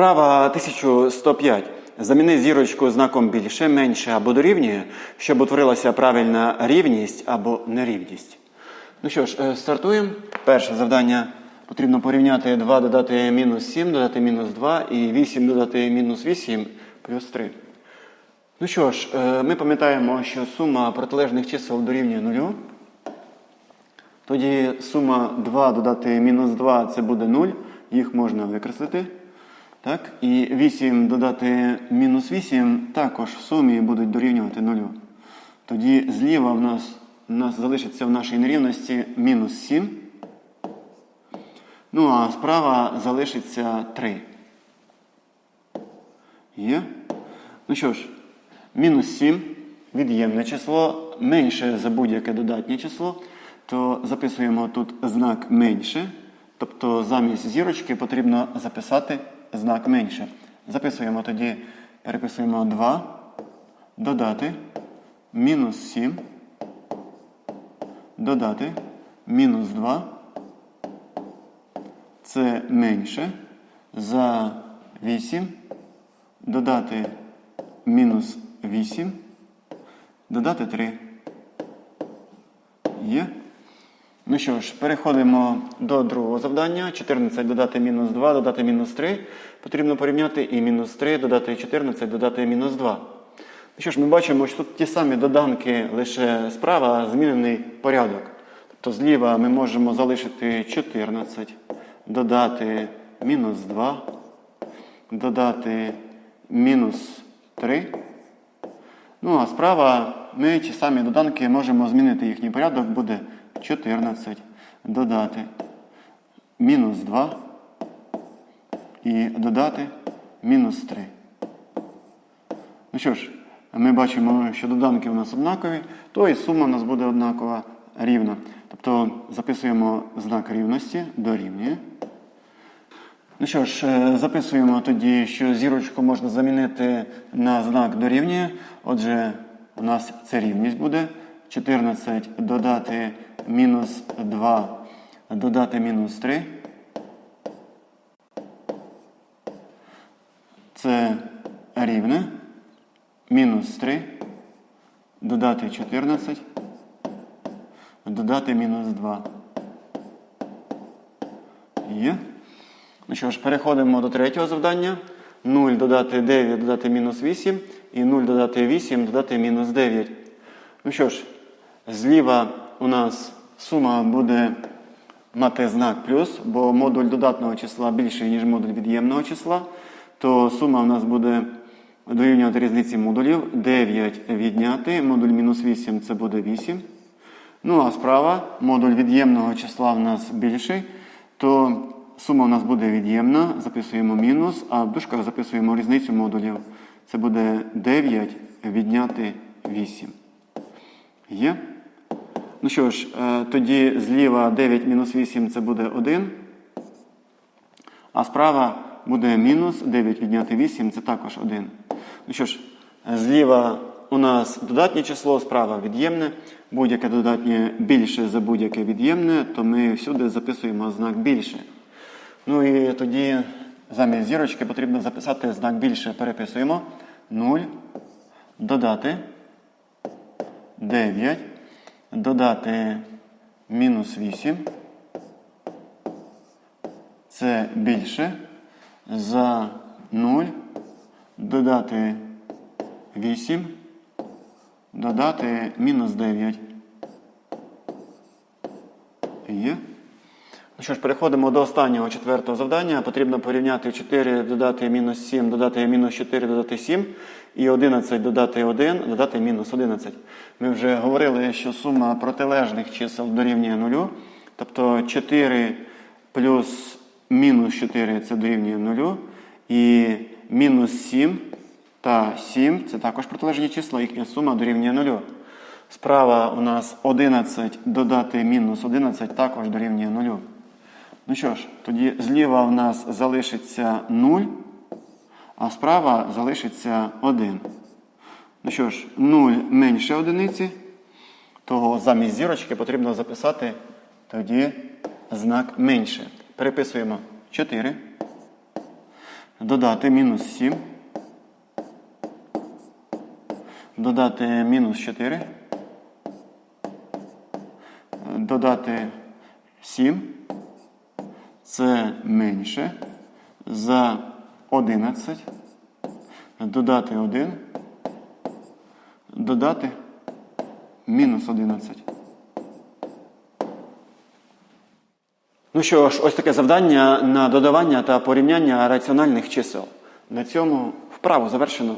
Вправа 1105. Заміни зірочку знаком більше, менше або дорівнює, щоб утворилася правильна рівність або нерівність. Ну що ж, е, стартуємо. Перше завдання потрібно порівняти 2 додати мінус 7, додати мінус 2 і 8 додати мінус 8 плюс 3. Ну що ж, е, ми пам'ятаємо, що сума протилежних чисел дорівнює нулю. Тоді сума 2 додати мінус 2 це буде 0, їх можна викреслити. Так? І 8 додати мінус 8 також в сумі будуть дорівнювати 0. Тоді зліва в нас, в нас залишиться в нашій нерівності мінус 7. Ну а справа залишиться 3. Є? Ну що ж, мінус 7 від'ємне число менше за будь-яке додатнє число, то записуємо тут знак менше. Тобто замість зірочки потрібно записати знак менше. Записуємо тоді, переписуємо 2, додати мінус 7, додати мінус 2. Це менше за 8, додати мінус 8, додати 3. Є. Ну що ж, переходимо до другого завдання. 14 додати мінус 2, додати мінус 3. Потрібно порівняти і мінус 3, додати 14, додати мінус 2. Ну що ж, ми бачимо, що тут ті самі доданки, лише справа змінений порядок. Тобто зліва ми можемо залишити 14, додати мінус 2, додати мінус 3. Ну, а справа ми ті самі доданки можемо змінити їхній порядок, буде 14, додати мінус 2 і додати мінус 3. Ну що ж, ми бачимо, що доданки у нас однакові, то і сума у нас буде однакова рівна. Тобто записуємо знак рівності дорівнює. Ну що ж, е, записуємо тоді, що зірочку можна замінити на знак дорівнює. Отже, у нас це рівність буде. 14 додати мінус 2, додати мінус 3. Це рівне. Мінус 3, додати 14, додати мінус 2. Є. Ну що ж, переходимо до третього завдання. 0 додати 9, додати мінус 8. І 0 додати 8, додати мінус 9. Ну що ж, зліва у нас сума буде мати знак плюс, бо модуль додатного числа більший, ніж модуль від'ємного числа. То сума у нас буде дорівнювати різниці модулів. 9 відняти, модуль мінус 8 це буде 8. Ну а справа модуль від'ємного числа в нас більший, то сума у нас буде від'ємна, записуємо мінус, а в дужках записуємо різницю модулів. Це буде 9 відняти 8. Є? Ну що ж, е, тоді зліва 9 мінус 8 це буде 1. А справа буде мінус 9 відняти 8 це також 1. Ну що ж, зліва у нас додатнє число, справа від'ємне. Будь-яке додатнє більше за будь-яке від'ємне, то ми всюди записуємо знак більше. Ну і тоді замість зірочки потрібно записати знак більше. Переписуємо 0, додати 9, додати мінус 8. Це більше за 0, додати 8, додати мінус 9. Є. Що ж, переходимо до останнього четвертого завдання. Потрібно порівняти 4, додати мінус 7, додати мінус 4, додати 7. І 11 додати 1, додати мінус 11. Ми вже говорили, що сума протилежних чисел дорівнює 0. Тобто 4 плюс мінус 4 це дорівнює 0. І мінус 7 та 7 це також протилежні числа, їхня сума дорівнює 0. Справа у нас 11 додати мінус 11 також дорівнює 0. Ну що ж, тоді зліва в нас залишиться 0, а справа залишиться 1. Ну що ж, 0 менше одиниці, того замість зірочки потрібно записати тоді знак менше. Переписуємо 4. додати мінус 7, додати мінус 4, додати 7, це менше за 11, додати 1, додати мінус 11. Ну що ж, ось таке завдання на додавання та порівняння раціональних чисел. На цьому вправу завершено.